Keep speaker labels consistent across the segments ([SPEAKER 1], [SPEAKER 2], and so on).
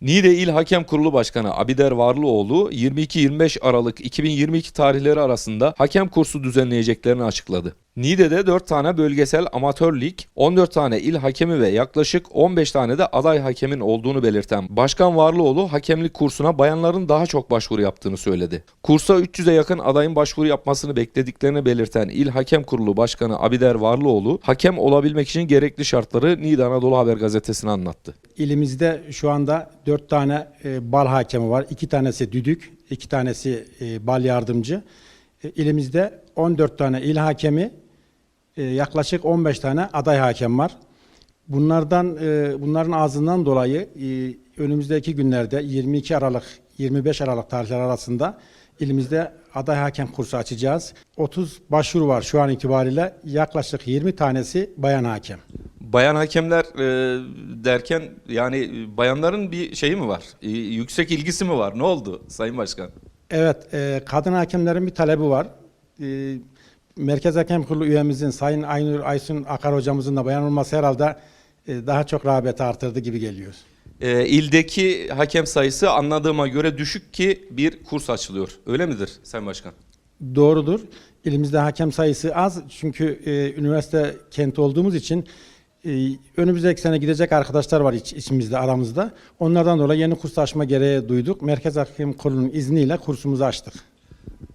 [SPEAKER 1] Niğde İl Hakem Kurulu Başkanı Abider Varlıoğlu 22-25 Aralık 2022 tarihleri arasında hakem kursu düzenleyeceklerini açıkladı. Niğde'de 4 tane bölgesel amatör lig, 14 tane il hakemi ve yaklaşık 15 tane de aday hakemin olduğunu belirten Başkan Varlıoğlu hakemlik kursuna bayanların daha çok başvuru yaptığını söyledi. Kursa 300'e yakın adayın başvuru yapmasını beklediklerini belirten İl Hakem Kurulu Başkanı Abider Varlıoğlu, hakem olabilmek için gerekli şartları Niğde Anadolu Haber gazetesine anlattı.
[SPEAKER 2] İlimizde şu anda dört tane e, bal hakemi var. İki tanesi düdük, iki tanesi e, bal yardımcı. E, İlimizde 14 tane il hakemi, e, yaklaşık 15 tane aday hakem var. Bunlardan e, bunların ağzından dolayı e, önümüzdeki günlerde 22 Aralık 25 Aralık tarihleri arasında ilimizde aday hakem kursu açacağız. 30 başvuru var şu an itibariyle. Yaklaşık 20 tanesi bayan hakem.
[SPEAKER 1] Bayan hakemler e, derken yani e, bayanların bir şeyi mi var? E, yüksek ilgisi mi var? Ne oldu Sayın Başkan?
[SPEAKER 2] Evet, e, kadın hakemlerin bir talebi var. E, Merkez Hakem Kurulu üyemizin Sayın Aynur Aysun Akar hocamızın da bayan olması herhalde e, daha çok rağbeti artırdı gibi geliyor.
[SPEAKER 1] E, ildeki hakem sayısı anladığıma göre düşük ki bir kurs açılıyor. Öyle midir Sayın Başkan?
[SPEAKER 2] Doğrudur. İlimizde hakem sayısı az çünkü e, üniversite kenti olduğumuz için e, önümüzdeki sene gidecek arkadaşlar var iç, içimizde, aramızda. Onlardan dolayı yeni kurs açma gereği duyduk. Merkez Hakem Kurulu'nun izniyle kursumuzu açtık.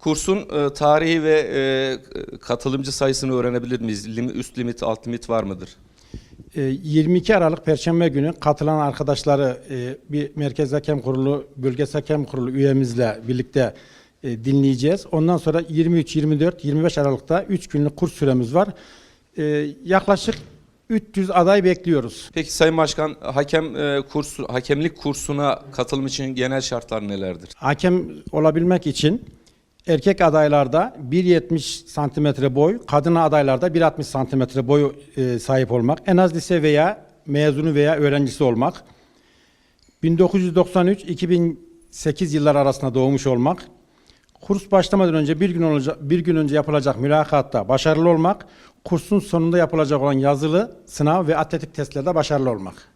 [SPEAKER 1] Kursun e, tarihi ve e, katılımcı sayısını öğrenebilir miyiz? Lim- üst limit, alt limit var mıdır?
[SPEAKER 2] E, 22 Aralık Perşembe günü katılan arkadaşları e, bir Merkez Hakem Kurulu, Bölgesel Hakem Kurulu üyemizle birlikte e, dinleyeceğiz. Ondan sonra 23, 24, 25 Aralık'ta 3 günlük kurs süremiz var. E, Yaklaşık 300 aday bekliyoruz.
[SPEAKER 1] Peki Sayın Başkan hakem e, kursu, hakemlik kursuna katılım için genel şartlar nelerdir?
[SPEAKER 2] Hakem olabilmek için erkek adaylarda 1.70 santimetre boy, kadın adaylarda 1.60 santimetre boy e, sahip olmak, en az lise veya mezunu veya öğrencisi olmak, 1993-2008 yıllar arasında doğmuş olmak, kurs başlamadan önce bir gün olacak bir gün önce yapılacak mülakatta başarılı olmak, kursun sonunda yapılacak olan yazılı sınav ve atletik testlerde başarılı olmak.